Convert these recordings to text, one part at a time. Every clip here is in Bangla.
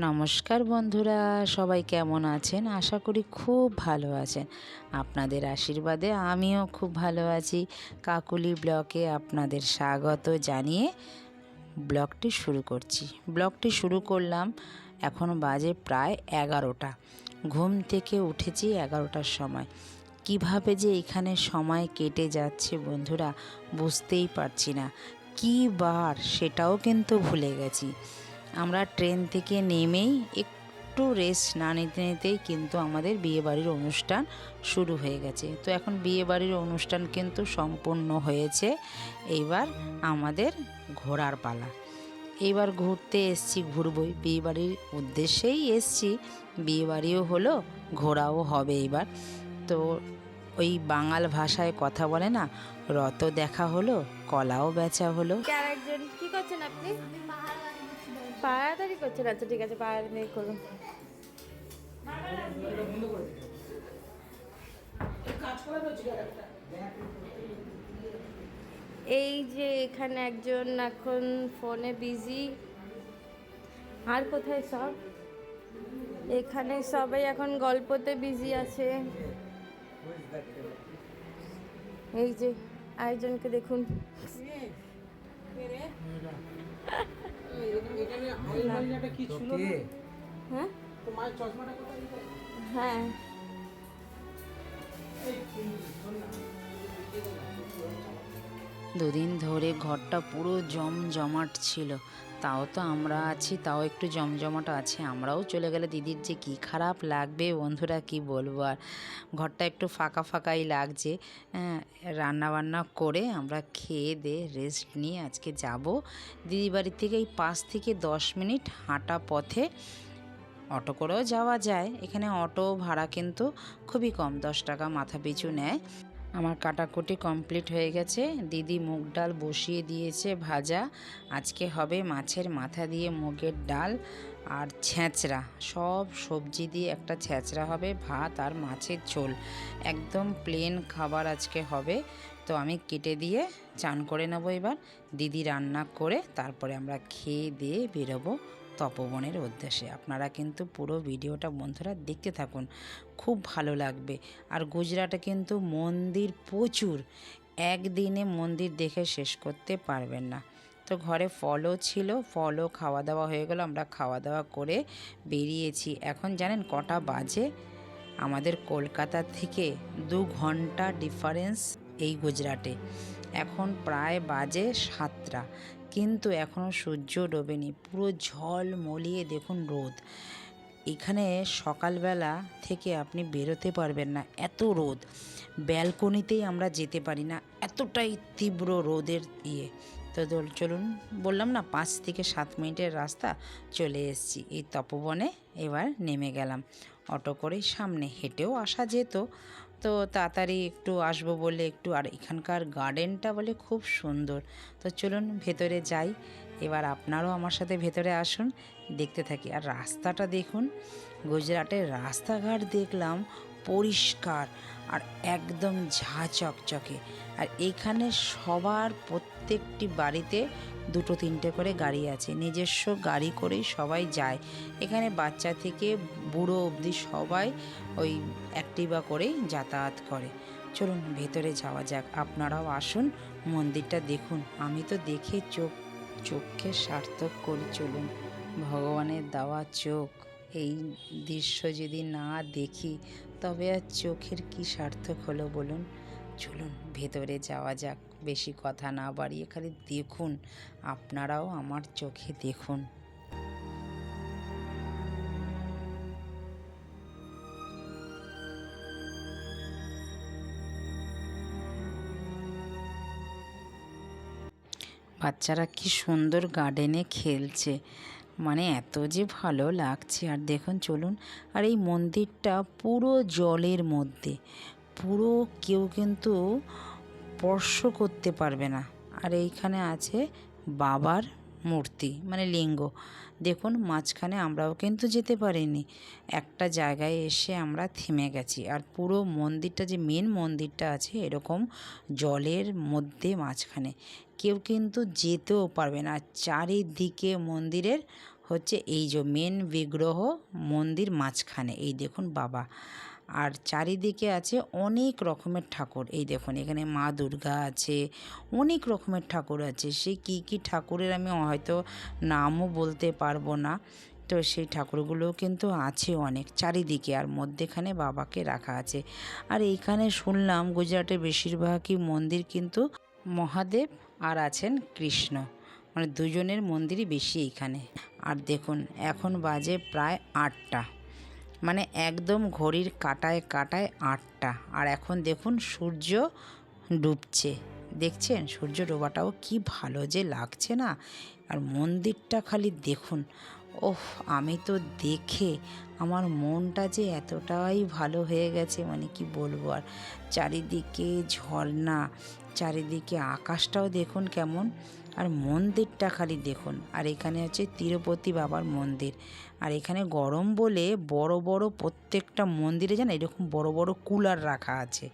নমস্কার বন্ধুরা, সবাই কেমন আছেন? আশা করি খুব ভালো আছেন। আপনাদের আশীর্বাদে আমিও খুব ভালো আছি। কাকুলি ব্লকে আপনাদের স্বাগত জানিয়ে ব্লগটি শুরু করছি। ব্লগটি শুরু করলাম এখন বাজে প্রায় এগারোটা। ঘুম থেকে উঠেছি এগারোটার সময়। কীভাবে যে এখানে সময় কেটে যাচ্ছে বন্ধুরা, বুঝতেই পারছি না। কী বার সেটাও কিন্তু ভুলে গেছি। আমরা ট্রেন থেকে নেমেই একটু রেস্ট না নিতে নিতেই কিন্তু আমাদের বিয়েবাড়ির অনুষ্ঠান শুরু হয়ে গেছে। তো এখন বিয়েবাড়ির অনুষ্ঠান কিন্তু সম্পূর্ণ হয়েছে। এইবার আমাদের ঘোরার পালা। এইবার ঘুরতে এসছি ঘুরবই বিয়েবাড়ির উদ্দেশ্যেই এসছি। বিয়েবাড়িও হলো ঘোরাও হবে এবার তো ওই বাঙাল ভাষায় কথা বলে না রত দেখা হলো, কলাও বেচা হলো। কি করছেন আপনি? পাড়াতাড়ি করছেন। আচ্ছা ঠিক আছে পাড়াতাড়ি করুন। এই যে এখানে একজন এখন ফোনে বিজি। আর কোথায় সব? এখানে সবাই এখন গল্পতে বিজি আছে। এই যে আরেকজনকে দেখুন। হ্যাঁ? হ্যাঁ। দুদিন ধরে ঘরটা পুরো জমজমাট ছিল। তাও তো আমরা আছি তাও একটু জমজমাট আছে। আমরাও চলে গেলে দিদির যে কি খারাপ লাগবে বন্ধুরা কি বলব? আর ঘরটা একটু ফাঁকা ফাঁকাই লাগছে। হ্যাঁ, রান্না বান্না করে আমরা খেয়ে দে রেস্ট নিয়ে আজকে যাব। দিদি বাড়ি থেকে এই পাঁচ থেকে দশ মিনিট হাঁটা পথে। অটো করেও যাওয়া যায়। এখানে অটো ভাড়া কিন্তু খুবই কম দশ টাকা মাথা পিছু নেয়। আমার কাটাকুটি কমপ্লিট হয়ে গেছে। দিদি মুগ ডাল বসিয়ে দিয়েছে ভাজা। আজকে হবে মাছের মাথা দিয়ে মুগের ডাল আর ছ্যাঁচড়া সব সবজি দিয়ে একটা ছ্যাঁচড়া হবে, ভাত আর মাছের ঝোল। একদম প্লেন খাবার আজকে হবে। তো আমি কেটে দিয়ে চান করে নেব এবার। দিদি রান্না করে তারপরে আমরা খেয়ে দিয়ে বেরোবো। তপবনের উদ্দেশ্যে। আপনারা কিন্তু পুরো ভিডিওটা বন্ধুরা দেখতে থাকুন। খুব ভালো লাগবে। আর গুজরাটে কিন্তু মন্দির প্রচুর। একদিনে মন্দির দেখে শেষ করতে পারবেন না। তো ঘরে ফলও ছিল, ফলও খাওয়া দাওয়া হয়ে গেল। আমরা খাওয়া দাওয়া করে বেরিয়েছি। এখন জানেন কটা বাজে? আমাদের কলকাতা থেকে দু ঘণ্টা ডিফারেন্স এই গুজরাটে। এখন প্রায় বাজে সাতটা, কিন্তু এখনও সূর্য ডোবেনি, পুরো ঝল মলিয়ে দেখুন রোদ। এখানে সকালবেলা থেকে আপনি বেরোতে পারবেন না, এত রোদ। ব্যালকনিতেই আমরা যেতে পারি না, এতটাই তীব্র রোদের ইয়ে। তো চলুন, বললাম না, পাঁচ থেকে সাত মিনিটের রাস্তা চলে এসেছি। এই তপবনে এবার নেমে গেলাম। অটো করেই সামনে হেঁটেও আসা যেত তো তাড়াতাড়ি একটু আসব বলে একটু, আর এখানকার গার্ডেনটা বলে খুব সুন্দর। তো চলুন ভেতরে যাই। এবার আপনারাও আমার সাথে ভেতরে আসুন, দেখতে থাকি। আর রাস্তাটা দেখুন, গুজরাটের রাস্তাঘাট দেখলাম পরিষ্কার আর একদম ঝা চকচকে। আর এখানে সবার প্রত্যেকটি বাড়িতে দুটো তিনটে করে গাড়ি আছে। নিজস্ব গাড়ি করেই সবাই যায়। এখানে বাচ্চা থেকে বুড়ো অবধি সবাই ওই অ্যাক্টিভা করেই যাতায়াত করে। চলুন, ভেতরে যাওয়া যাক। আপনারাও আসুন, মন্দিরটা দেখুন। আমি তো দেখে চোখ, চোখকে সার্থক করি চলুন। ভগবানের দেওয়া চোখ। এই দৃশ্য যদি না দেখি, তবে আর চোখের কি সার্থক হলো বলুন? চলুন ভেতরে যাওয়া যাক। বেশি কথা না বাড়িয়ে খালি দেখুন, আপনারাও আমার চোখে দেখুন। বাচ্চারা কি সুন্দর গার্ডেনে খেলছে। মানে এত যে ভালো লাগছে। আর দেখুন, চলুন, আর এই মন্দিরটা পুরো জলের মধ্যে। পুরো কেউ কিন্তু স্পর্শ করতে পারবে না। আর এইখানে আছে বাবার মূর্তি মানে লিঙ্গ। দেখুন, মাঝখানে আমরাও কিন্তু যেতে পারিনি। একটা জায়গায় এসে আমরা থেমে গেছি। আর পুরো মন্দিরটা, যে মেন মন্দিরটা আছে, এরকম জলের মধ্যে মাঝখানে। কেউ কিন্তু যেতেও পারবে না। চারিদিকে মন্দিরের হচ্ছে এই যে মেন বিগ্রহ মন্দির মাঝখানে। এই দেখুন বাবা। আর চারিদিকে আছে অনেক রকমের ঠাকুর। এই দেখুন, এখানে মা দুর্গা আছে, অনেক রকমের ঠাকুর আছে। সে কি কি ঠাকুরের আমি হয়তো নামও বলতে পারব না। তো সেই ঠাকুরগুলোও কিন্তু আছে অনেক, চারিদিকে আর মধ্যেখানে বাবাকে রাখা আছে। আর এইখানে শুনলাম গুজরাটের বেশিরভাগই মন্দির কিন্তু মহাদেব আর আছেন কৃষ্ণ। মানে দুজনের মন্দিরই বেশি এইখানে। আর দেখুন, এখন বাজে প্রায় আটটা। মানে একদম ঘড়ির কাটায় কাটায় আটটা। আর এখন দেখুন সূর্য ডুবছে। দেখছেন? সূর্য ডোবাটাও কি ভালো যে লাগছে না? আর মন্দিরটা খালি দেখুন। ওহ আমি তো দেখে আমার মনটা যে এতটাই ভালো হয়ে গেছে মানে কি বলব আর। চারিদিকে ঝর্ণা, চারিদিকে আকাশটাও দেখুন কেমন, আর মন্দিরটা খালি দেখুন। আর এখানে হচ্ছে তিরুপতি বাবার মন্দির। আর এখানে গরম বলে বড় বড় প্রত্যেকটা মন্দিরে যেন এরকম বড় বড় কুলার রাখা আছে।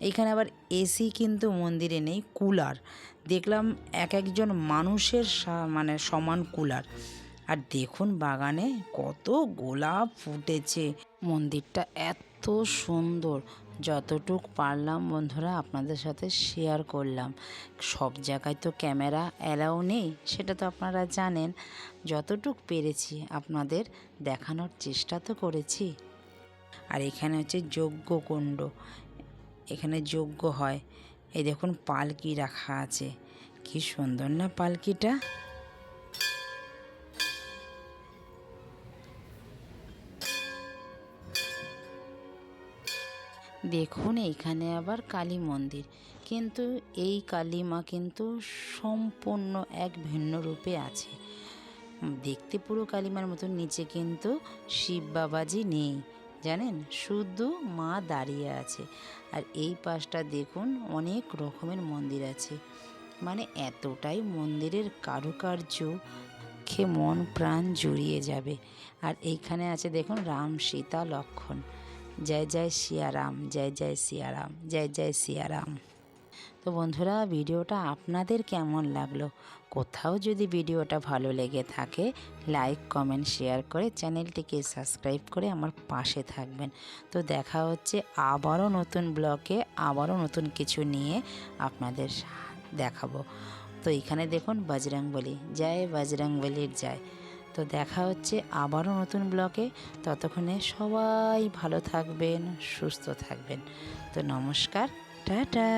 এইখানে আবার এসি কিন্তু মন্দিরে নেই, কুলার। দেখলাম এক একজন মানুষের মানে সমান কুলার। আর দেখুন বাগানে কত গোলাপ ফুটেছে। মন্দিরটা এত সুন্দর। যতটুক পারলাম বন্ধুরা আপনাদের সাথে শেয়ার করলাম। সব জায়গায় তো ক্যামেরা অ্যালাউ নেই, সেটা তো আপনারা জানেন। যতটুক পেরেছি আপনাদের দেখানোর চেষ্টা তো করেছি। আর এখানে হচ্ছে যজ্ঞকুণ্ড। এখানে যজ্ঞ হয়। এই দেখুন পালকি রাখা আছে। কি সুন্দর না পালকিটা? দেখুন, এইখানে আবার কালী মন্দির। কিন্তু এই কালী মা কিন্তু সম্পূর্ণ এক ভিন্ন রূপে আছে। দেখতে পুরো কালীমার মতন, নিচে কিন্তু শিব বাবাজি নেই, জানেন? শুধু মা দাঁড়িয়ে আছে। আর এই পাশটা দেখুন, অনেক রকমের মন্দির আছে। মানে এতটাই মন্দিরের কারুকার্য খে মন প্রাণ জুড়িয়ে যাবে। আর এইখানে আছে, দেখুন, রাম সীতা লক্ষণ। জয় জয় সিয়ারাম জয় জয় সিয়ারাম জয় জয় সিয়ারাম তো বন্ধুরা, ভিডিওটা আপনাদের কেমন লাগল? কোথাও যদি ভিডিওটা ভালো লেগে থাকে লাইক কমেন্ট শেয়ার করে চ্যানেলটিকে সাবস্ক্রাইব করে আমার পাশে থাকবেন। তো দেখা হচ্ছে আবারও নতুন ব্লকে, আবারও নতুন কিছু নিয়ে আপনাদের দেখাবো। তো এখানে দেখুন, বজরংবলী, জয় বজরংবলীর জয়। তো দেখা হচ্ছে আবারও নতুন ব্লকে ততক্ষণে সবাই ভালো থাকবেন, সুস্থ থাকবেন। তো নমস্কার, টাটা।